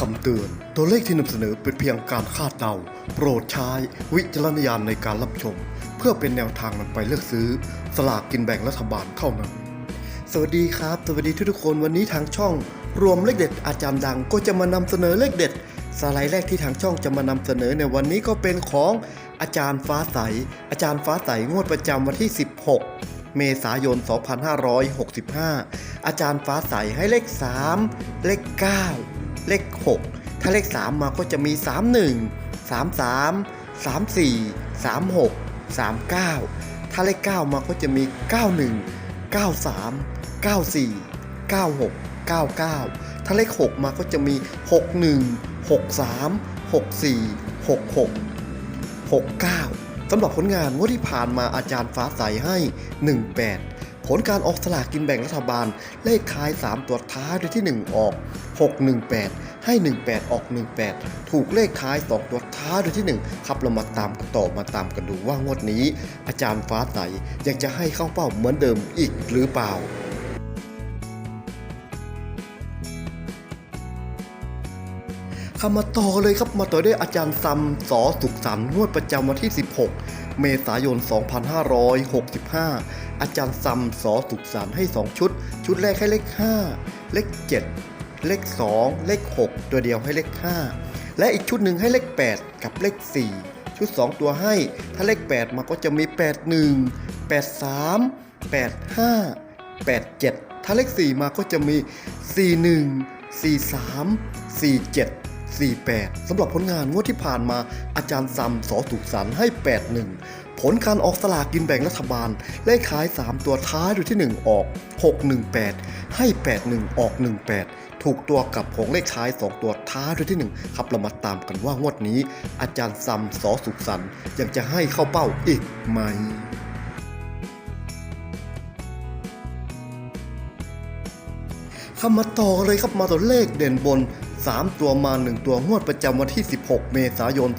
คำเตือน ตัวเลขที่นำเสนอเป็นเพียงการคาดเดา โปรดใช้วิจารณญาณในการรับชม เพื่อเป็นแนวทางนำไปเลือกซื้อ สลากกินแบ่งรัฐบาลเท่านั้น สวัสดีครับ สวัสดีทุกๆคนวันนี้ทางช่อง รวมเลขเด็ดอาจารย์ดังก็จะมานำเสนอเลขเด็ด สไลด์แรกที่ทางช่องจะมานำเสนอในวันนี้ก็เป็นของอาจารย์ฟ้าใส อาจารย์ฟ้าใสงวดประจำวันที่ 16เมษายน 2565 อาจารย์ฟ้าใสให้เลข 3 เลข 9 เลข 6 ถ้าเลข 3 มาก็จะมี 31 33 34 36 39 ถ้าเลข 9 มาก็จะมี 91 93 94 96 99 ถ้าเลข 6 มาก็จะมี 61 63 64 66 69สำหรับผลงานงวดที่ผ่านมาอาจารย์ฟ้าใสให้ 18 ผลการออกสลากกินแบ่งรัฐบาล เลขท้าย 3 ตัวท้ายโดยที่ 1 ออก 618 ให้ 18 ออก 18 ถูกเลขท้าย 2 ตัวท้ายโดยที่ 1 ครับเรามาตามกันต่อมาตามกันดูว่างวดนี้ อาจารย์ฟ้าใสยังจะให้เข้าเป้าเหมือนเดิมอีกหรือเปล่า คำมาต่อเลยครับมาต่อด้วยอาจารย์ซัมสอสุขสันต์งวดประจำวันที่ 16 เมษายน 2565 อาจารย์ซัมสอสุขสันต์ให้ 2 ชุด ชุดแรกให้เลข 5 เลข 7 เลข 2 เลข 6 ตัวเดียวให้เลข 5 และอีกชุดหนึ่งให้เลข 8 กับเลข 4 ชุด 2 ตัวให้ ถ้าเลข 8 มาก็จะมี 81 83 85 87 ถ้าเลข 4 มาก็จะมี 41 43 47 48สำหรับผลงานงวดที่ผ่านมาอาจารย์ซัมสอสุขสันให้ 81 ผลการออกสลากกินแบ่งรัฐบาล เลขขาย 3 ตัวท้ายโดยที่ 1 ออก 618 ให้ 81 ออก 18 ถูกตัวกลับของเลขท้าย 2 ตัวท้ายโดยที่ 1 ครับเรามาตามกันว่างวดนี้ อาจารย์ซัมสอสุขสันยังจะให้เข้าเป้าอีกไหม เข้ามาต่อเลยครับมาตัวเลขเด่นบน 3 ตัวมา 1 ตัวงวดประจำวันที่ 16 เมษายน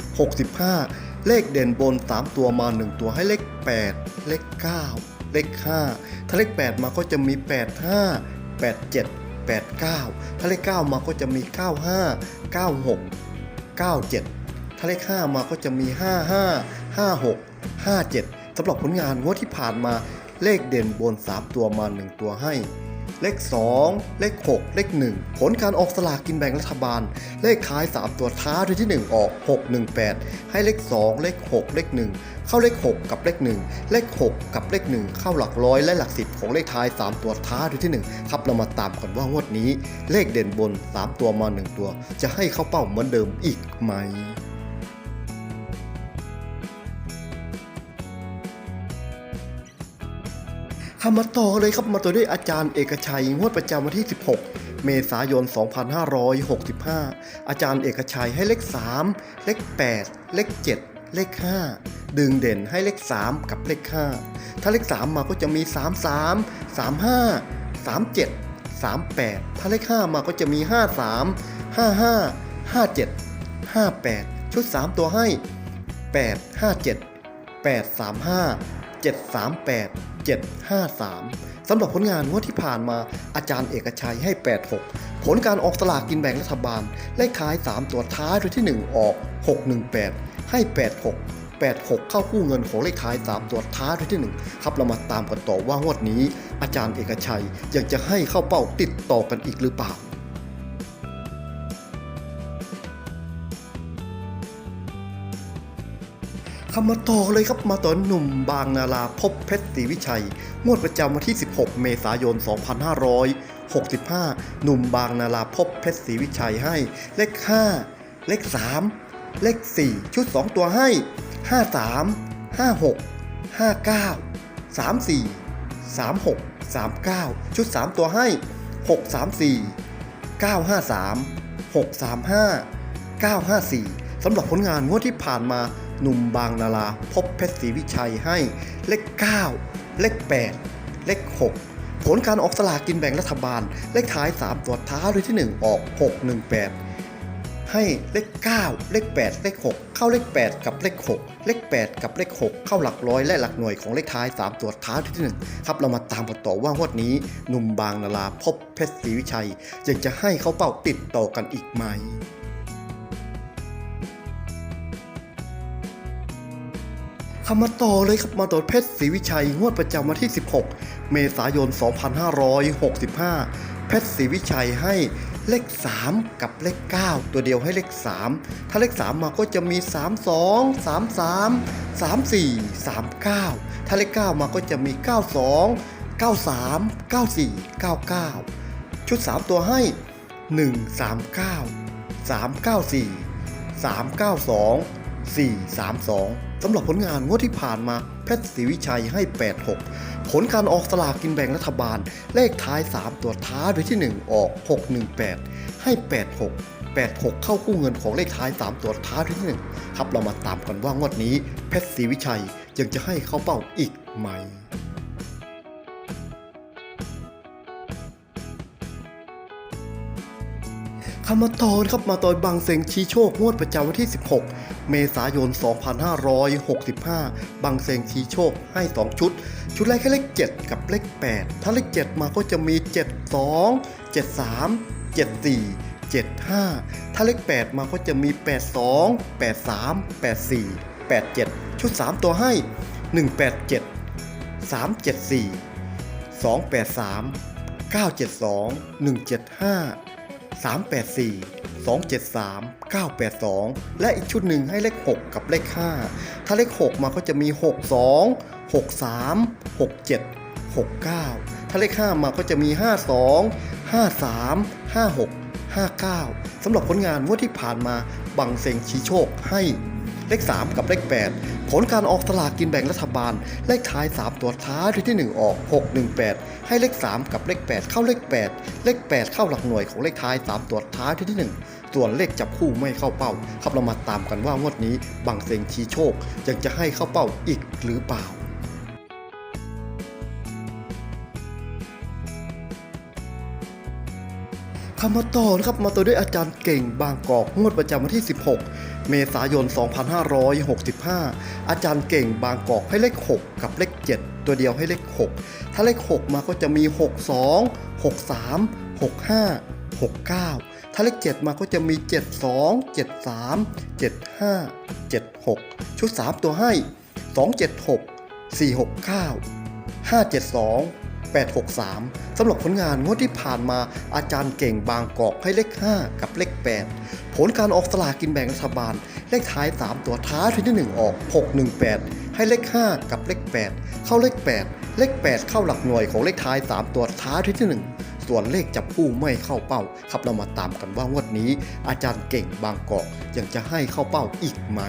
2565 เลขเด่นบน 3 ตัวมา 1 ตัวให้เลข 8 เลข 9 เลข 5 ถ้าเลข 8 มาก็จะมี 85 87 89 ถ้าเลข 9 มาก็จะมี 95 96 97 ถ้าเลข 5 มาก็จะมี 55 56 57 สำหรับผลงานงวดที่ผ่านมาเลขเด่นบน 3 ตัวมา 1 ตัวให้ เลข 2 เลข 6 เลข 1 ผลการออกสลากกินแบ่งรัฐบาล เลขท้าย 3 ตัวท้ายโดยที่ 1 ออก 618 ให้เลข 2 เลข 6 เลข 1 เข้าเลข 6 กับเลข 1 เลข 6 กับเลข 1 เข้าหลักร้อยและหลักสิบของเลขท้าย 3 ตัวท้ายโดยที่ 1 ครับเรามาตามกันว่างวดนี้ เลขเด่นบน 3 ตัวมา 1 ตัว จะให้เข้าเป้าเหมือนเดิมอีกไหม คำมาต่อเลยครับมาต่อด้วยอาจารย์เอกชัยงวดประจำวันที่ 16 เมษายน 2565 อาจารย์เอกชัยให้เลข 3 เลข 8 เลข 7 เลข 5 ดึงเด่นให้เลข 3 กับเลข 5 ถ้าเลข 3 มาก็จะมี 33 35 37 38 ถ้าเลข 5 มาก็จะมี 53 55 57 58 ชุด 3 ตัวให้ 8 57 835 738 753 สำหรับผลงานงวดที่ผ่านมาอาจารย์เอกชัยให้ 86 ผลการออกสลากกินแบ่งรัฐบาล เลขท้าย 3 ตัวท้ายโดยที่ 1 ออก 618 ให้ 86 86 เข้าคู่เงินของเลขท้าย 3 ตัวท้ายโดยที่ 1 ครับเรามาตามกันต่อว่างวดนี้ อาจารย์เอกชัยยังจะให้เข้าเป้าติดต่อกันอีกหรือเปล่า คำมาต่อเลยครับมาต่อหนุ่มบางนาราพบเพชรศรีวิชัย งวดประจำวันที่ 16 เมษายน 2565 หนุ่มบางนาราพบเพชรศรีวิชัยให้ เลข 5 เลข 3 เลข 4 ชุด 2 ตัวให้ 53 56 59 34 36 39 ชุด 3 ตัวให้ 634 953 635 954 สำหรับผลงานงวดที่ผ่านมา หนุ่มบางนาราพบเพชรศรีวิชัยให้เลข 9 เลข 8 เลข 6 ผลการออกสลากกินแบ่งรัฐบาล เลขท้าย 3 ตัวท้ายโดยที่ 1 ออก 618 ให้เลข 9 เลข 8 เลข 6 เข้าเลข 8 กับเลข 6 เลข 8 กับเลข 6 เข้าหลักร้อยและหลักหน่วยของเลขท้าย 3 ตัวท้ายที่ 1 ครับเรามาตามกันต่อว่างวดนี้ หนุ่มบางนาราพบเพชรศรีวิชัยยังจะให้เขาเป้าติดต่อกันอีกไหม คำมาต่อเลยครับมาต่อเพชรศรีวิชัยงวดประจำวันที่ 16 เมษายน 2565 เพชรศรีวิชัยให้เลข 3 กับเลข 9 ตัวเดียวให้เลข 3 ถ้าเลข 3 มาก็จะมี 32 33 34 39 ถ้าเลข 9 มาก็จะมี 92 93 94 99 ชุด 3 ตัวให้ 139 394 392 432 สำหรับผลงานงวดที่ผ่านมาเพชรศรีวิชัยให้ 86 ผลการออกสลากกินแบ่งรัฐบาล เลขท้าย 3 ตัวท้ายไปที่ 1 ออก 618 ให้ 86 86 เข้ากู้เงินของเลขท้าย 3 ตัวท้ายโดยที่1ครับเรามาตามกันว่างวดนี้เพชรศรีวิชัยยังจะให้เข้าเป้าอีกไหม คำมาตอนครับมาตอนบางเซงชี้โชคงวดประจำวันที่ 16 เมษายน 2565 บางเซงชี้โชคให้ 2 ชุด ชุดแรกแค่เลข 7 กับเลข 8 ถ้าเลข 7 มาก็จะมี 72 73 74 75 ถ้าเลข 8 มาก็จะมี 82 83 84 87 ชุด 3 ตัวให้ 187 374 283 972 175 384 273 982 และอีกชุดหนึ่งให้เลข 6 กับเลข 5 ถ้าเลข 6 มาก็จะมี 62 63 67 69 ถ้าเลข 5 มาก็จะมี 52 53 56 59 สำหรับผลงานงวดที่ผ่านมาบังเซงชี้โชคให้ เลข 3 กับเลข 8 ผลการออกสลากกินแบ่งรัฐบาล เลขท้าย 3 ตัวท้ายที่ 1 ออก 618 ให้เลข 3 กับเลข 8 เข้าเลข 8 เลข 8 เข้าหลักหน่วยของเลขท้าย 3 ตัวท้ายที่ 1ส่วนเลขจับคู่ไม่เข้าเป้าครับเรามาตามกันว่างวดนี้บังเซงชี้โชคยังจะให้เข้าเป้าอีกหรือเปล่า คำมาต่อนะครับมาต่อด้วยอาจารย์เก่งบางกอกงวดประจำวันที่ 16 เมษายน 2565 อาจารย์เก่งบางกอกให้เลข 6 กับเลข 7 ตัวเดียวให้เลข 6 ถ้าเลข 6 มาก็จะมี 62 63 65 69 ถ้าเลข 7 มาก็จะมี 72 73 75 76 ชุด 3 ตัวให้ 276 469 572 863สำหรับผลงานงวดที่ผ่านมาอาจารย์เก่งบางกอกให้เลข 5 กับเลข 8 ผลการออกสลากกินแบ่งรัฐบาล เลขท้าย 3 ตัวท้ายที่ 1 ออก 618 ให้เลข 5 กับเลข 8 เข้าเลข 8 เลข 8 เข้าหลักหน่วยของเลขท้าย 3 ตัวท้ายที่ 1ส่วนเลขจับคู่ไม่เข้าเป้า ครับเรามาตามกันว่างวดนี้ อาจารย์เก่งบางกอกยังจะให้เข้าเป้าอีกไหม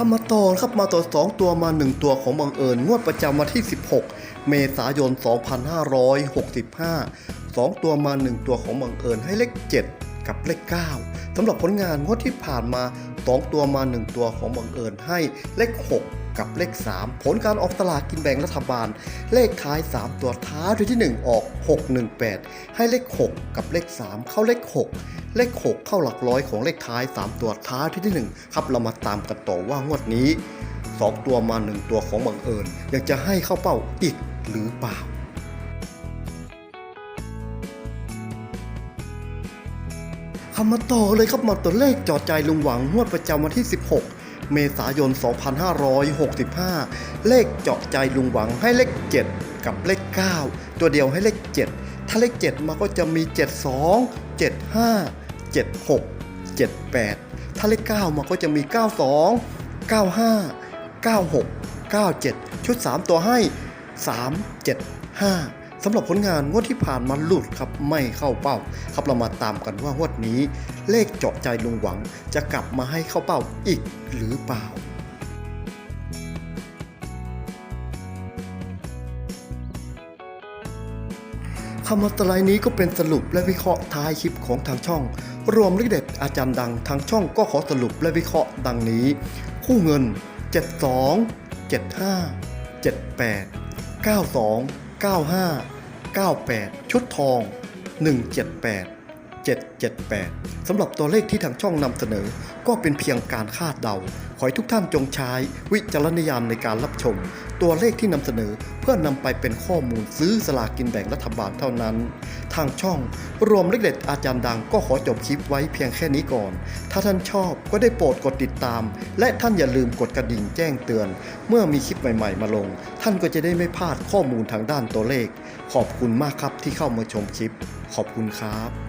คำมาต่อครับมาต่อ2ตัวมา 1 ตัวของบังเอิญงวดประจำวันที่ 16 เมษายน 2565 2 ตัวมา 1 ตัวของบังเอิญให้เลข 7 กับเลข 9สำหรับผลงานงวดที่ผ่านมา 2 ตัวมา 1 ตัวของบังเอิญให้เลข 6 กับเลข 3 ผลการออกตลาดกินแบ่งรัฐบาล เลขท้าย 3 ตัวท้ายที่ 1 ออก 618 ให้เลข 6 กับเลข 3 เข้าเลข 6 เลข 6 เข้าหลักร้อยของเลขท้าย 3 ตัวท้ายที่ 1 ครับเรามาตามกันต่อว่างวดนี้ 2 ตัวมา 1 ตัวของบังเอิญยังจะให้เข้าเป้าอีกหรือเปล่าคำมาต่อเลยครับมาตัวเลขจอดใจลุงหวังงวดประจำวันที่ 16 เมษายน 2565 เลขเจาะใจลุงหวังให้เลข 7 กับเลข 9 ตัวเดียวให้เลข 7 ถ้าเลข 7 มาก็จะมี 72 75 76 78 ถ้าเลข 9 มาก็จะมี 92 95 96 97 ชุด 3 ตัวให้ 3 7 5 สำหรับผลงานงวดที่ผ่านมาหลุดครับไม่เข้าเป้า ครับเรามาตามกันว่างวดนี้ เลขเจาะใจลุงหวังจะกลับมาให้เข้าเป้าอีกหรือเปล่าคำว่าสไลด์นี้ก็เป็นสรุปและวิเคราะห์ท้ายคลิปของทางช่อง รวมเลขเด็ดอาจารย์ดังทางช่องก็ขอสรุปและวิเคราะห์ดังนี้ คู่เงิน 72 75 78 92 95 98 ชุดทอง 178 778 สำหรับตัวเลขที่ทางช่องนำเสนอ ก็เป็นเพียงการคาดเดา ขอให้ทุกท่านจงใช้วิจารณญาณในการรับชม ตัวเลขที่นำเสนอเพื่อนำไปเป็นข้อมูลซื้อสลากกินแบ่งรัฐบาลเท่านั้น ทางช่องรวมเลขเด็ดอาจารย์ดังก็ขอจบคลิปไว้เพียงแค่นี้ก่อน ถ้าท่านชอบก็ได้โปรดกดติดตาม และท่านอย่าลืมกดกระดิ่งแจ้งเตือน เมื่อมีคลิปใหม่ ๆ มาลง ท่านก็จะได้ไม่พลาดข้อมูลทางด้านตัวเลข ขอบคุณมากครับที่เข้ามาชมคลิป ขอบคุณครับ